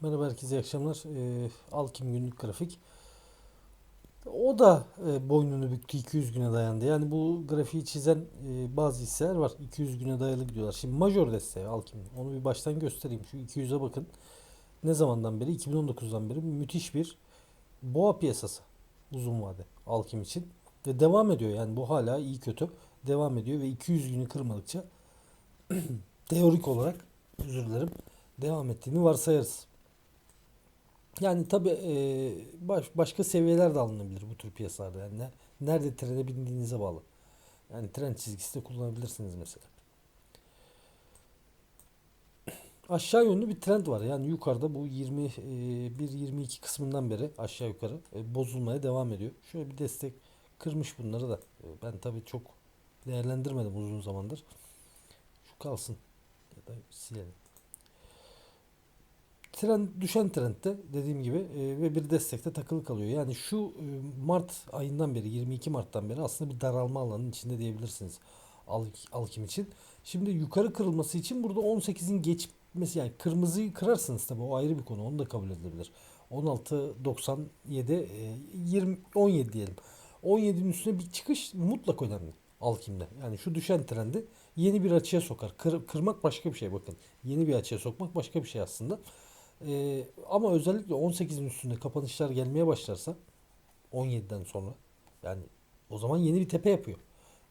Merhaba herkese iyi akşamlar. Ee, Alkim günlük grafik. O da e, boynunu büktü 200 güne dayandı. Yani bu grafiği çizen e, bazı hisseler var. 200 güne dayalı gidiyorlar. Şimdi major desteği Alkim. Onu bir baştan göstereyim. Şu 200'e bakın. Ne zamandan beri? 2019'dan beri müthiş bir boğa piyasası. Uzun vade Alkim için. Ve devam ediyor. Yani bu hala iyi kötü devam ediyor ve 200 günü kırmadıkça teorik olarak özür dilerim devam ettiğini varsayarız. Yani tabi baş, başka seviyeler de alınabilir bu tür piyasalarda. Yani ne- nerede trene bindiğinize bağlı. Yani tren çizgisi de kullanabilirsiniz mesela. Aşağı yönlü bir trend var. Yani yukarıda bu 21-22 kısmından beri aşağı yukarı e, bozulmaya devam ediyor. Şöyle bir destek kırmış bunları da. E, Ben tabi çok değerlendirmedim uzun zamandır. Şu kalsın. Ya da silelim. Trend düşen trendte dediğim gibi e, ve bir destekte takılı kalıyor. Yani şu e, Mart ayından beri 22 Mart'tan beri aslında bir daralma alanının içinde diyebilirsiniz Al, Alkim için. Şimdi yukarı kırılması için burada 18'in geçmesi yani kırmızıyı kırarsınız tabii o ayrı bir konu. Onu da kabul edilebilir. 16.97 e, 20 17 diyelim. 17'nin üstüne bir çıkış mutlak önemli Alkim'de. Yani şu düşen trendi yeni bir açıya sokar. Kır- kırmak başka bir şey bakın. Yeni bir açıya sokmak başka bir şey aslında. Ee, ama özellikle 18'in üstünde kapanışlar gelmeye başlarsa 17'den sonra yani o zaman yeni bir tepe yapıyor.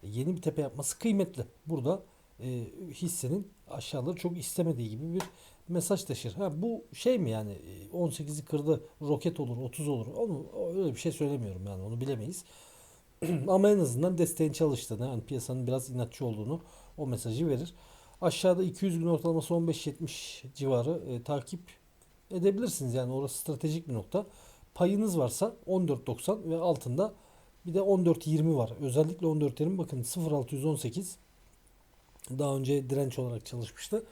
E, yeni bir tepe yapması kıymetli. Burada e, hissenin aşağıları çok istemediği gibi bir mesaj taşır. Ha, bu şey mi yani e, 18'i kırdı roket olur 30 olur onu öyle bir şey söylemiyorum yani onu bilemeyiz. Ama en azından desteğin çalıştığını yani piyasanın biraz inatçı olduğunu o mesajı verir. Aşağıda 200 gün ortalaması 15-70 civarı e, takip edebilirsiniz. Yani orası stratejik bir nokta. Payınız varsa 14.90 ve altında bir de 14.20 var. Özellikle 14.20 bakın 0.618 daha önce direnç olarak çalışmıştı.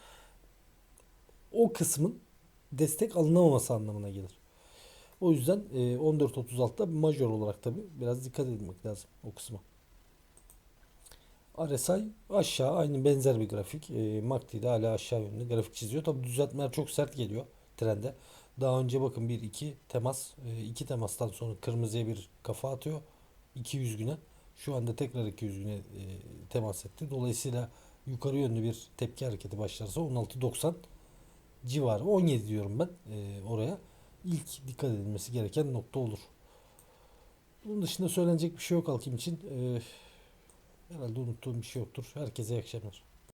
O kısmın destek alınamaması anlamına gelir. O yüzden e, 14.36'da major olarak tabi biraz dikkat etmek lazım o kısma. RSI aşağı aynı benzer bir grafik. E, MACD de hala aşağı yönlü grafik çiziyor. Tabi düzeltmeler çok sert geliyor trende. Daha önce bakın bir iki temas, e, iki temastan sonra kırmızıya bir kafa atıyor. 200 güne. Şu anda tekrar 200 güne e, temas etti. Dolayısıyla yukarı yönlü bir tepki hareketi başlarsa 16.90 civarı 17 diyorum ben e, oraya. İlk dikkat edilmesi gereken nokta olur. Bunun dışında söylenecek bir şey yok Alkim için. Herhalde unuttuğum bir şey yoktur. Herkese iyi akşamlar.